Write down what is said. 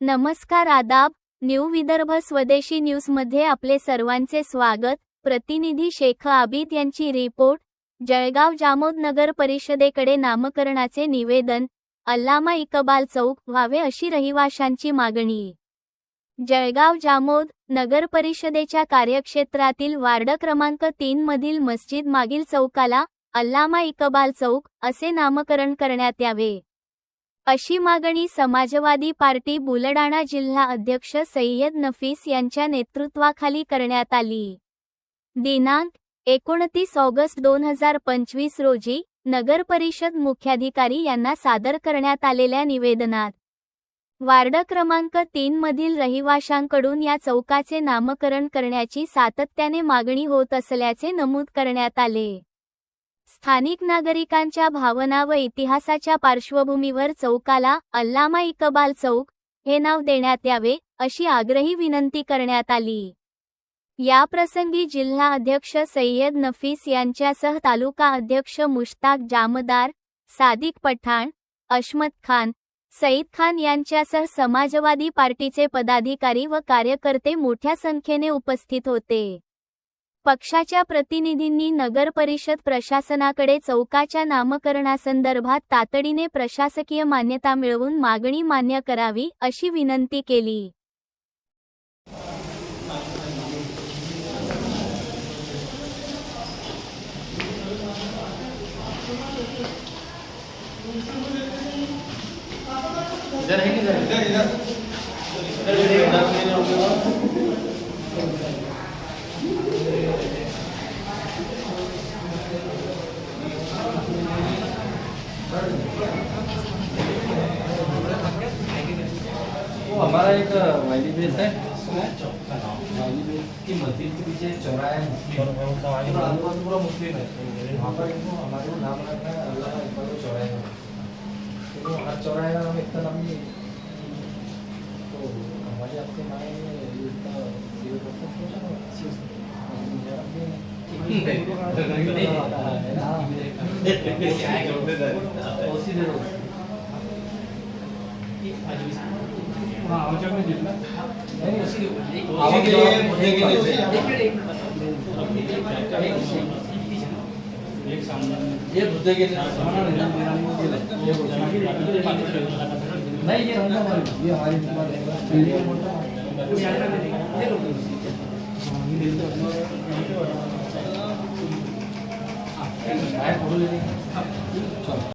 नमस्कार आदाब न्यू विदर्भ स्वदेशी न्यूजमध्ये आपले सर्वांचे स्वागत. प्रतिनिधी शेख आबिद यांची रिपोर्ट. जळगाव जामोद नगर परिषदेकडे नामकरणाचे निवेदन. अल्लामा इकबाल चौक व्हावे अशी रहिवाशांची मागणी. जळगाव जामोद नगर परिषदेच्या कार्यक्षेत्रातील वार्ड क्रमांक तीन मधील मस्जिद मागील चौकाला अल्लामा इकबाल चौक असे नामकरण करण्यात यावे. अशी मागणी समाजवादी पार्टी बुलडाणा जिल्हा अध्यक्ष सय्यद नफीस यांच्या नेतृत्वाखाली करण्यात आली. दिनांक एकोणतीस ऑगस्ट दोन हजार पंचवीस रोजी नगर परिषद मुख्याधिकारी यांना सादर करण्यात आलेल्या निवेदनात वार्ड क्रमांक तीन मधील रहिवाशांकडून या चौकाचे नामकरण करण्याची सातत्याने मागणी होत असल्याचे नमूद करण्यात आले. स्थानिक नागरिकांच्या भावना व इतिहासाच्या पार्श्वभूमीवर चौकाला अल्लामा इकबाल चौक हे नाव देण्यात यावे अशी आग्रही विनंती करण्यात आली. याप्रसंगी जिल्हा अध्यक्ष सय्यद नफीस यांच्यासह तालुका अध्यक्ष मुश्ताक जामदार सादिक पठाण अश्मत खान सईद खान यांच्यासह समाजवादी पार्टीचे पदाधिकारी व कार्यकर्ते मोठ्या संख्येने उपस्थित होते. पक्षाच्या प्रतिनिधींनी नगर परिषद प्रशासनाकडे चौकाच्या नामकरणासंदर्भात तातडीने प्रशासकीय मान्यता मिळवून मागणी मान्य करावी अशी विनंती केली. इधर है किधर इधर? इधर वो हमारा एक वाइली बेस है। की मस्जिद के पीछे चौराहा है। मुस्लिम है। वहाँ पर इनको हमारे को नाम रखा है अल्लाह इकबाल चौराहे में इतना लंबी तो हमारे आपके माने में इसका जीरो परसेंट सोचा ना ये बुद्धे के नहीं ये रंगा ये हमारी